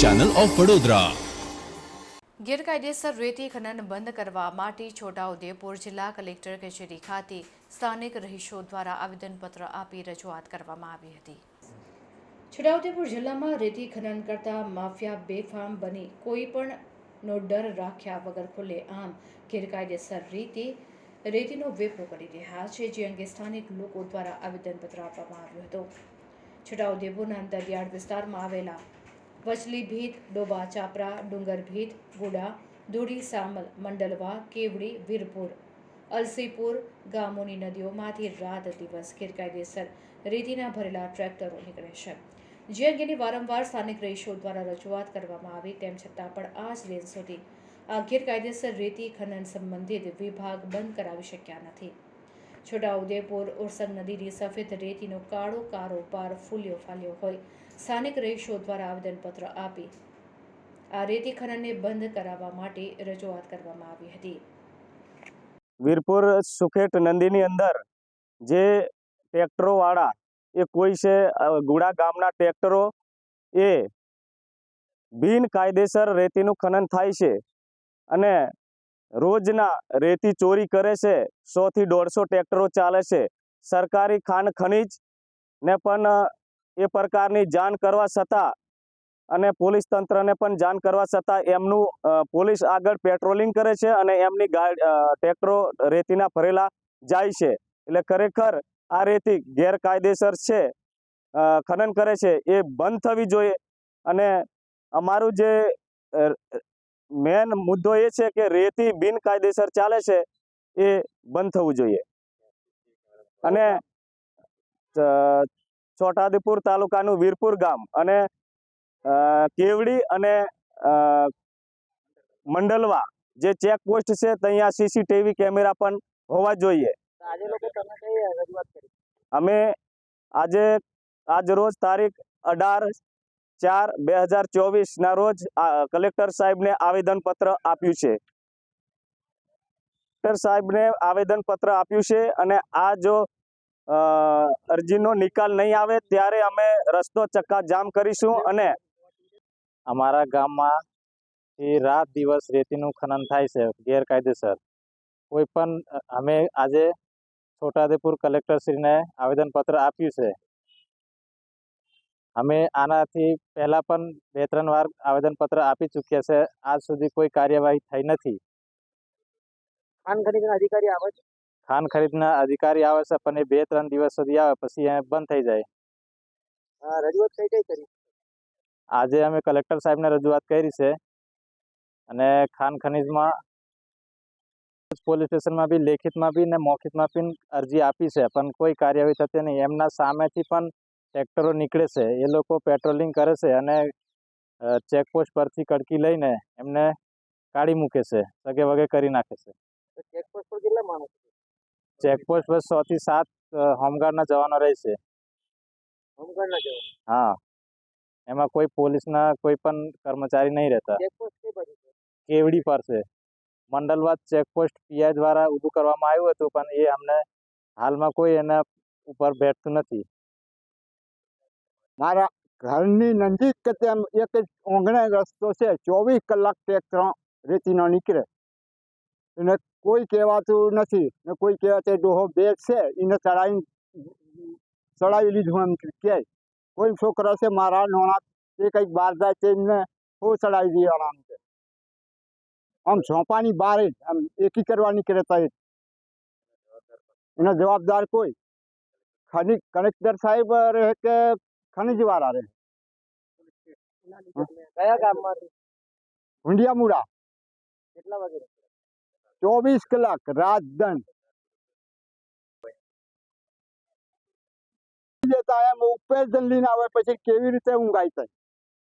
Channel of Vadodara ગેરકાયદેસર રેતી ખનન બંધ કરવા માટે છોટાઉદેપુર જિલ્લા કલેક્ટર કચેરી ખાતે સ્થાનિક રહીશો દ્વારા આવેદનપત્ર આપી રજૂઆત કરવામાં આવી હતી. છોટાઉદેપુર જિલ્લામાં રેતી ખનન કરતા માફિયા બેફામ બની કોઈ પણ નો ડર રાખ્યા વગર ખુલ્લે આમ ગેરકાયદેસર રીતે રેતીનો વેપરો કરી રહ્યા છે જે અંગે સ્થાનિક લોકો દ્વારા આવેદનપત્ર આપવામાં આવ્યું હતું. છોટાઉદેપુરના દરિયાળ વિસ્તારમાં આવેલા વચલી ભીત ડોબા, ચાપરા ડુંગર ભીત ગુડા ધૂળી સામલ, મંડલવા, કેવડી, વીરપુર, અલસીપુર ગામોની નદીઓમાંથી રાત દિવસ ગેરકાયદેસર રેતીના ભરેલા ટ્રેક્ટરો નીકળે છે. જે અંગેની વારંવાર સ્થાનિક રહીશો દ્વારા રજૂઆત કરવામાં આવી તેમ છતાં પણ આ જ દિન સુધી આ ગેરકાયદેસર રેતી ખનન સંબંધિત વિભાગ બંધ કરાવી શક્યા નથી. છોટાઉદેપુર ઉરસંગ નદીની સફેદ રેતીનો કાળો કારોબાર ફૂલ્યો ફાલ્યો હોય. સ્થાનિક રહીશો દ્વારા આવેદનપત્ર આપી આ રેતી ખનનને બંધ કરાવવા માટે રજૂઆત કરવામાં આવી હતી. વીરપુર સુખેટ નંદીની અંદર જે ટ્રેક્ટરોવાળા એ કોઈ છે ગુડા ગામના ટ્રેક્ટરો, એ બિનકાયદેસર રેતીનું ખનન થાય છે. અને રોજના રેતી ચોરી કરે છે, સોથી દોઢસો ટ્રેક્ટરો ચાલે છે. સરકારી ખાણ ખનીજ ને પણ એ પ્રકારની જાણ કરવા છતાં અને પોલીસ તંત્રને પણ જાણ કરવા છતાં એમનું પોલીસ આગળ પેટ્રોલિંગ કરે છે અને એમની ટ્રેક્ટરો રેતીના ભરેલા જાય છે. એટલે ખરેખર આ રેતી ગેરકાયદેસર છે ખનન કરે છે, એ બંધ થવી જોઈએ. અને અમારું જે મેન મુદ્દો એ છે કે રેતી બિનકાયદેસર ચાલે છે એ બંધ થવું જોઈએ. અને છોટાદીપુર તાલુકાનું વીરપુર ગામ અને કેવડી અને મંડલવા જે ચેક પોસ્ટ છે ત્યાં સીસીટીવી કેમેરા પણ હોવા જોઈએ. અમે આજે આજ રોજ તારીખ અઢાર ચાર બે હજાર ચોવીસના રોજ કલેક્ટર સાહેબને આવેદનપત્ર આપ્યું છે. કલેક્ટર સાહેબને આવેદનપત્ર આપ્યું છે અને આ જો અરજીનો નિકાલ નહીં આવે ત્યારે અમે રસ્તો ચક્કા જામ કરીશું અને અમારા ગામમાં એ રાત દિવસ રેતીનું ખનન થાય છે, ગેરકાયદેસર. કોઈ પણ, અમે આજે છોટાદેપુર કલેક્ટરશ્રીને આવેદનપત્ર આપ્યું છે. અમે આનાથી પહેલાં પણ બે ત્રણ વાર આવેદનપત્ર આપી ચૂક્યા છે. આજ સુધી કોઈ કાર્યવાહી થઈ નથી. ખાન ખરીદના અધિકારી આવે છે? ખાન ખરીદના અધિકારી આવે છે પણ એ બે ત્રણ દિવસ સુધી આવે પછી એ બંધ થઈ જાય. રજૂઆત કઈ કઈ કરી? આજે અમે કલેક્ટર સાહેબને રજૂઆત કરી છે. અને ખાન ખનીજમાં પોલીસ સ્ટેશનમાં બી લેખિતમાં બી ને મૌખિતમાં બી અરજી આપી છે પણ કોઈ કાર્યવાહી થતી નહીં. એમના સામેથી પણ ટ્રેક્ટરો નીકળે છે એ લોકો પેટ્રોલિંગ કરે છે અને ચેકપોસ્ટ પરથી કડકી લઈને એમને કાઢી મૂકે છે સગે વગે કરી નાખે છે. ચેકપોસ્ટ પર કેટલા માણસ ચેકપોસ્ટ પર સો થી સાત હોમગાર્ડના જવાનો રહે છે. હોમગાર્ડના જવાનો? હા. એમાં કોઈ પોલીસના કોઈ પણ કર્મચારી નહીં રહેતા. કેવડી પર છે. મંડલવાદ ચેકપોસ્ટ પીઆઈ દ્વારા ઊભું કરવામાં આવ્યું હતું પણ એ અમને હાલમાં કોઈ એના ઉપર બેઠતું નથી. મારા ઘરની નજીક કે તેમ એક જ ઓંગણે રસ્તો છે, ચોવીસ કલાક ટ્રેક્ટર રેતીનો નીકળે. એને કોઈ કહેવાતું નથી ને કોઈ કહેવાતું ડોહો બેગ છે, એને ચડાવી ચડાવી લીધું એમ કહે કોઈ છોકરા છે, મારા નોણા એ કંઈક બહાર જાય છે, એમને હું ચડાવી દેવાના છે. આમ ઝોંપાની બહાર જ, આમ એકી કરવા નીકળે તો એનો જવાબદાર કોઈ. ખાલી કલેક્ટર સાહેબ રહે કે ખનિજ વાળા રહે કયા ગામમાંથી હુંડિયામુડા કેટલા વાગે ચોવીસ કલાક રાત દન જતા એમ ઉપર જલ્દી ના આવે પછી કેવી રીતે ઊંઘાઈ થાય